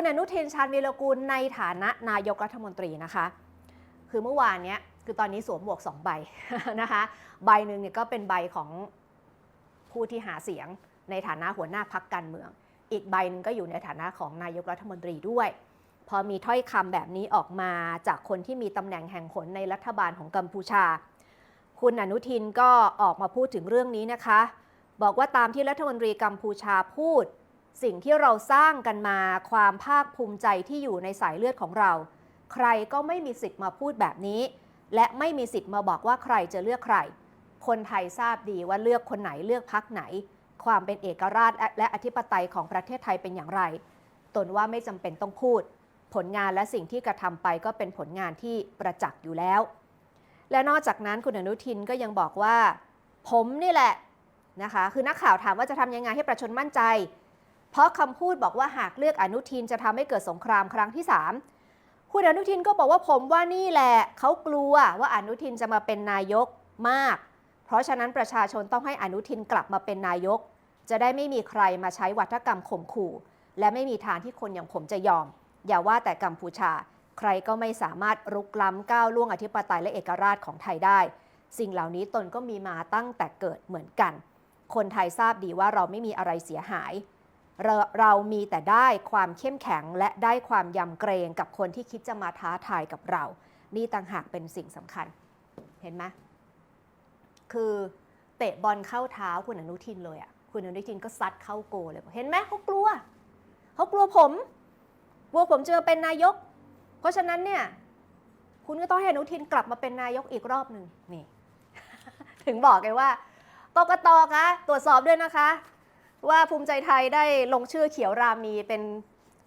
คุณอนุทินชาญวีรกูลในฐานะนายกรัฐมนตรีนะคะ คือเมื่อวานเนี้ยคือตอนนี้สวมหมวกสองใบนะคะ ใบหนึ่งเนี่ยก็เป็นใบของผู้ที่หาเสียงในฐานะหัวหน้าพักการเมือง อีกใบหนึ่งก็อยู่ในฐานะของนายกรัฐมนตรีด้วย พอมีถ้อยคำแบบนี้ออกมาจากคนที่มีตำแหน่งแห่งหนในรัฐบาลของกัมพูชา คุณอนุทินก็ออกมาพูดถึงเรื่องนี้นะคะ บอกว่าตามที่รัฐมนตรีกัมพูชาพูด สิ่งที่เราสร้างกันมาความภาคภูมิใจที่อยู่ในสายเลือดของเรา ใครก็ไม่มีสิทธิ์มาพูดแบบนี้ และไม่มีสิทธิ์มาบอกว่าใครจะเลือกใคร คนไทยทราบดีว่าเลือกคนไหนเลือกพักไหน ความเป็นเอกราชและอธิปไตยของประเทศไทยเป็นอย่างไร ตนว่าไม่จำเป็นต้องพูด ผลงานและสิ่งที่กระทำไปก็เป็นผลงานที่ประจักษ์อยู่แล้ว และนอกจากนั้นคุณอนุทินก็ยังบอกว่า ผมนี่แหละนะคะคือนักข่าวถามว่าจะทำยังไงให้ประชาชนมั่นใจ ราะคำพูดบอกว่าหากเลือกอนุทินจะทำให้เกิดสงครามครั้งที่ 3 คุณอนุทินก็บอกว่าผมว่านี่แหละเขากลัวว่าอนุทินจะมาเป็นนายกมาก เพราะฉะนั้นประชาชนต้องให้อนุทินกลับมาเป็นนายก จะได้ไม่มีใครมาใช้วัฒกรรมข่มขู่ และไม่มีทางที่คนอย่างผมจะยอม อย่าว่าแต่กัมพูชา ใครก็ไม่สามารถรุกล้ำก้าวล่วงอธิปไตยและเอกราชของไทยได้ สิ่งเหล่านี้ตนก็มีมาตั้งแต่เกิดเหมือนกัน คนไทยทราบดีว่าเราไม่มีอะไรเสียหาย เราเรามีแต่ได้ความเข้มแข็งและได้ความยำเกรงกับคนที่คิดจะมาท้าทายกับเรา นี่ต่างหากเป็นสิ่งสำคัญ เห็นไหมคือเตะบอลเข้าเท้าคุณอนุทินเลยอะ่ะ คุณอนุทินก็ซัดเข้าโกเลย เห็นไหมเขากลัว เขากลัวผมกลัวผมจะเป็นนายก เพราะฉะนั้นเนี่ย คุณก็ต้องให้อนุทินกลับมาเป็นนายกอีกรอบหนึ่งนี่ ถึงบอกไงว่ากกตคะตรวจสอบด้วยนะคะ ว่าภูมิใจไทยได้ลงชื่อเขียวรามีเป็น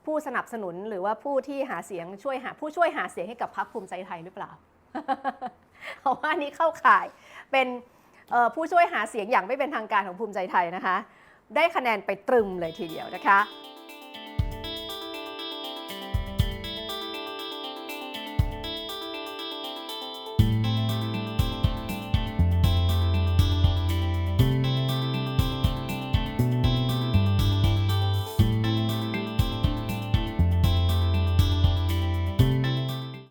ผู้สนับสนุนหรือว่าผู้ที่หาเสียงช่วยหาผู้ช่วยหาเสียงให้กับพรรคภูมิใจไทยหรือเปล่า เพราะว่านี้เข้าข่ายเป็นผู้ช่วยหาเสียงอย่างไม่เป็นทางการของภูมิใจไทยนะคะ ได้คะแนนไปตรึมเลยทีเดียวนะคะ